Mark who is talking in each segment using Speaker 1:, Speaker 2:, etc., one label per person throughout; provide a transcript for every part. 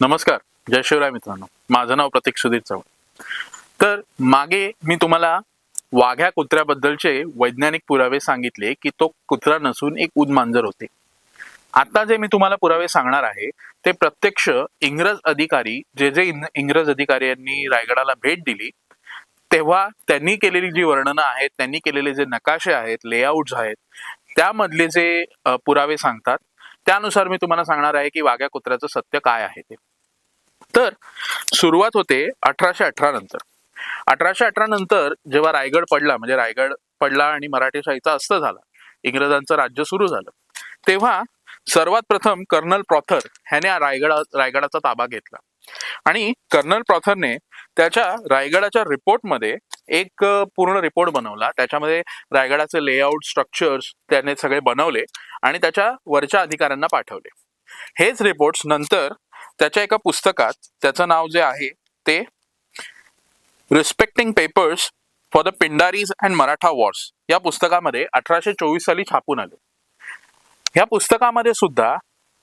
Speaker 1: नमस्कार जय शिवराय मित्रांनो. माझं नाव प्रतीक सुधीर चव्हाण. तर मागे मी तुम्हाला वाघ्या कुत्र्याबद्दलचे वैज्ञानिक पुरावे सांगितले की तो कुत्रा नसून एक उदमांजर होते. आता जे मी तुम्हाला पुरावे सांगणार आहे ते प्रत्यक्ष इंग्रज अधिकारी जे जे इंग्रज इंग्रज अधिकाऱ्यांनी रायगडाला भेट दिली तेव्हा त्यांनी केलेली जी वर्णनं आहेत त्यांनी केलेले जे नकाशे आहेत लेआउट्स आहेत त्यामधले जे पुरावे सांगतात त्यानुसार मी तुम्हाला सांगणार आहे की वाघ्या कुत्र्याचं सत्य काय आहे ते. तर सुरुवात होते अठराशे अठरा नंतर. अठराशे अठरा नंतर जेव्हा रायगड पडला म्हणजे रायगड पडला आणि मराठेशाहीचा अस्त झाला इंग्रजांचं राज्य सुरू झालं तेव्हा सर्वात प्रथम कर्नल प्रॉथर ह्याने रायगडा रायगडाचा ताबा घेतला. आणि कर्नल प्रॉथरने त्याच्या रायगडाच्या रिपोर्टमध्ये एक पूर्ण रिपोर्ट बनवला. त्याच्यामध्ये रायगडाचे लेआउट स्ट्रक्चर्स त्याने सगळे बनवले आणि त्याच्या वरच्या अधिकाऱ्यांना पाठवले. हेच रिपोर्ट्स नंतर त्याच्या एका पुस्तकात त्याचं नाव जे आहे ते respecting papers for the Pindaris and Maratha wars या पुस्तकामध्ये अठराशे चोवीस साली छापून आले. या पुस्तकामध्ये सुद्धा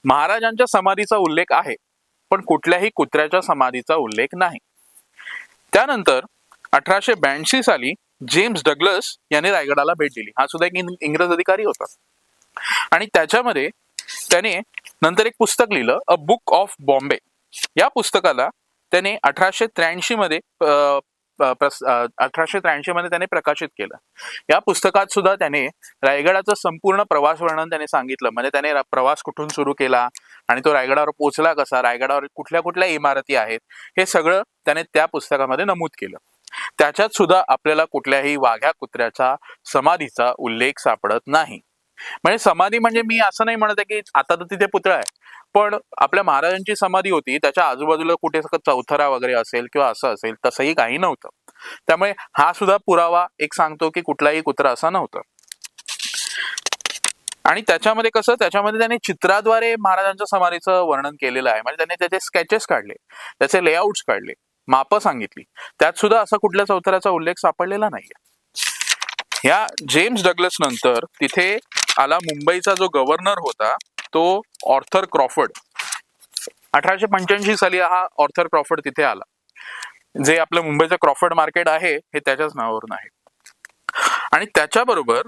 Speaker 1: महाराजांच्या समाधीचा उल्लेख आहे. पण कुठल्याही कुत्र्याच्या समाधीचा उल्लेख नाही. त्यानंतर अठराशे ब्याऐंशी साली जेम्स डग्लस याने रायगडाला भेट दिली. हा सुद्धा एक इंग्रज अधिकारी होता. आणि त्याच्यामध्ये त्याने नंतर एक पुस्तक लिहिलं अ बुक ऑफ बॉम्बे या पुस्तकाला त्याने अठराशे त्र्याऐंशी मध्ये अठराशे त्र्याऐंशी मध्ये त्याने प्रकाशित केलं. या पुस्तकात सुद्धा त्याने रायगडाचं संपूर्ण प्रवास वर्णन त्याने सांगितलं. म्हणजे त्याने प्रवास कुठून सुरू केला? आणि तो रायगडावर पोचला कसा? रायगडावर कुठल्या कुठल्या इमारती आहेत? हे सगळं त्याने त्या पुस्तकामध्ये नमूद केलं. त्याच्यात सुद्धा आपल्याला कुठल्याही वाघ्या कुत्र्याचा समाधीचा उल्लेख सापडत नाही. म्हणजे समाधी म्हणजे मी असं नाही म्हणत आहे की आता तर तिथे पुतळा आहे. पण आपल्या महाराजांची समाधी होती त्याच्या आजूबाजूला कुठे चौथरा वगैरे असेल किंवा असं असेल तसंही काही नव्हतं. त्यामुळे हा सुद्धा पुरावा एक सांगतो की कुठलाही कुत्रा असा नव्हता. आणि त्याच्यामध्ये कसं त्याच्यामध्ये त्याने चित्राद्वारे महाराजांच्या समाधीचं वर्णन केलेलं आहे. म्हणजे त्याने त्याचे स्केचेस काढले त्याचे लेआउट्स काढले मापं सांगितली. त्यात सुद्धा असा कुठल्या चौथऱ्याचा उल्लेख सापडलेला नाहीये. ह्या जेम्स डग्लस नंतर तिथे आला मुंबईचा जो गव्हर्नर होता तो ऑर्थर क्रॉफर्ड. अठराशे पंच्याऐंशी साली हा ऑर्थर क्रॉफर्ड तिथे आला. जे आपलं मुंबईचं क्रॉफर्ड मार्केट आहे हे त्याच्याच नावावरून आहे. आणि त्याच्याबरोबर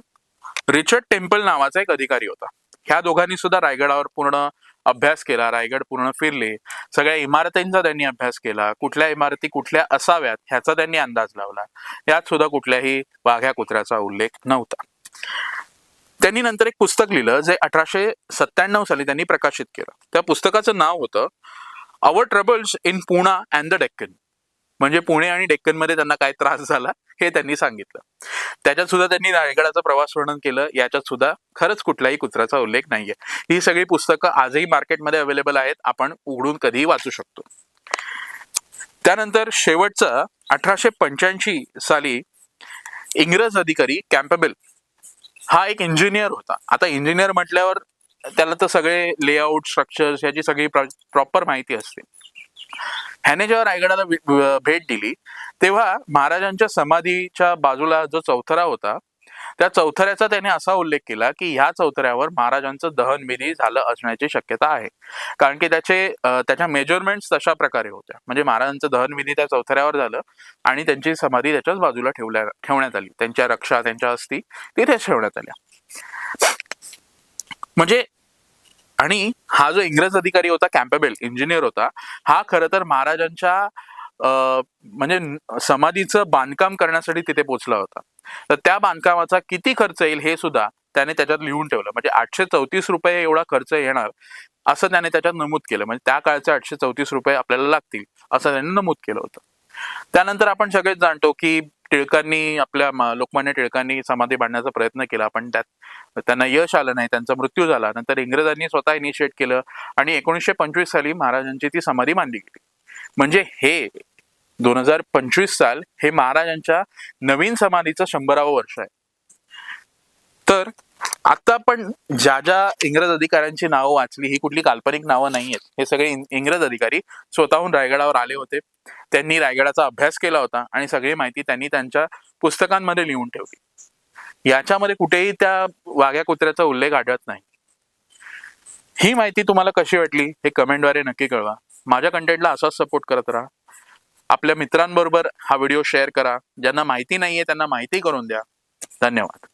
Speaker 1: रिचर्ड टेम्पल नावाचा एक अधिकारी होता. ह्या दोघांनी सुद्धा रायगडावर पूर्ण अभ्यास केला रायगड पूर्ण फिरले. सगळ्या इमारतींचा त्यांनी अभ्यास केला. कुठल्या इमारती कुठल्या असाव्यात ह्याचा त्यांनी अंदाज लावला. यात सुद्धा कुठल्याही वाघ्या कुत्र्याचा उल्लेख नव्हता. त्यांनी नंतर एक पुस्तक लिहिलं जे अठराशे सत्त्याण्णव साली त्यांनी प्रकाशित केलं. त्या पुस्तकाचं नाव होतं our troubles in Poona and the Deccan म्हणजे पुणे आणि डेक्कनमध्ये त्यांना काय त्रास झाला? हे त्यांनी सांगितलं. त्याच्यात सुद्धा त्यांनी रायगडाचं प्रवास वर्णन केलं. याच्यात सुद्धा खरंच कुठल्याही कुत्र्याचा उल्लेख नाहीये. ही सगळी पुस्तकं आजही मार्केटमध्ये अवेलेबल आहेत. आपण उघडून कधीही वाचू शकतो. त्यानंतर शेवटचा अठराशे पंच्याऐंशी साली इंग्रज अधिकारी कॅम्पबेल हा एक इंजिनियर होता. आता इंजिनियर म्हटल्यावर त्याला तर सगळे लेआउट स्ट्रक्चर्स याची सगळी प्रॉपर माहिती असते. ह्याने जेव्हा रायगडाला भेट दिली तेव्हा महाराजांच्या समाधीच्या बाजूला जो चौथरा होता त्या चौथऱ्याचा त्याने असा उल्लेख केला की ह्या चौथऱ्यावर महाराजांचं दहनविधी झालं असण्याची शक्यता आहे. कारण की त्याचे त्याच्या मेजरमेंट्स तशा प्रकारे होत्या. म्हणजे महाराजांचं दहनविधी त्या चौथऱ्यावर झालं आणि त्यांची समाधी त्याच्याच बाजूला ठेवल्या ठेवण्यात आली. त्यांच्या रक्षा त्यांच्या अस्थी तिथेच ठेवण्यात आल्या. म्हणजे आणि हा जो इंग्रज अधिकारी होता कॅम्पेबल इंजिनियर होता हा खरं तर महाराजांच्या म्हणजे समाधीचं बांधकाम करण्यासाठी तिथे पोहोचला होता. तर त्या बांधकामाचा किती खर्च येईल हे सुद्धा त्याने त्याच्यात लिहून ठेवलं. म्हणजे आठशे चौतीस रुपये एवढा खर्च येणार असं त्याने त्याच्यात नमूद केलं. म्हणजे त्या काळचे आठशे चौतीस रुपये आपल्याला लागतील असं त्याने नमूद केलं होतं. त्यानंतर आपण सगळेच जाणतो की टिळकांनी आपल्या लोकमान्य टिळकांनी समाधी बांधण्याचा प्रयत्न केला पण त्यात त्यांना यश आलं नाही त्यांचा मृत्यू झाला नंतर इंग्रजांनी स्वतः इनिशिएट केलं आणि एकोणीसशे पंचवीस साली महाराजांची ती समाधी बांधली गेली. म्हणजे हे दोन हजार पंचवीस साल हे महाराजांच्या नवीन समाधीचं शंभरावं वर्ष आहे. तर आता आपण ज्या ज्या इंग्रज अधिकाऱ्यांची नावं वाचली ही कुठली काल्पनिक नावं नाही आहेत हे सगळे इंग्रज अधिकारी स्वतःहून रायगडावर आले होते. त्यांनी रायगडाचा अभ्यास केला होता आणि सगळी माहिती त्यांनी त्यांच्या पुस्तकांमध्ये लिहून ठेवली. याच्यामध्ये कुठेही त्या वाघ्या कुत्र्याचा उल्लेख आढळत नाही. ही माहिती तुम्हाला कशी वाटली हे कमेंटद्वारे नक्की कळवा. माझ्या कंटेंटला असाच सपोर्ट करत राहा. आपल्या मित्रांबरोबर हा व्हिडिओ शेअर करा. ज्यांना माहिती नाहीये त्यांना माहिती करून द्या. धन्यवाद.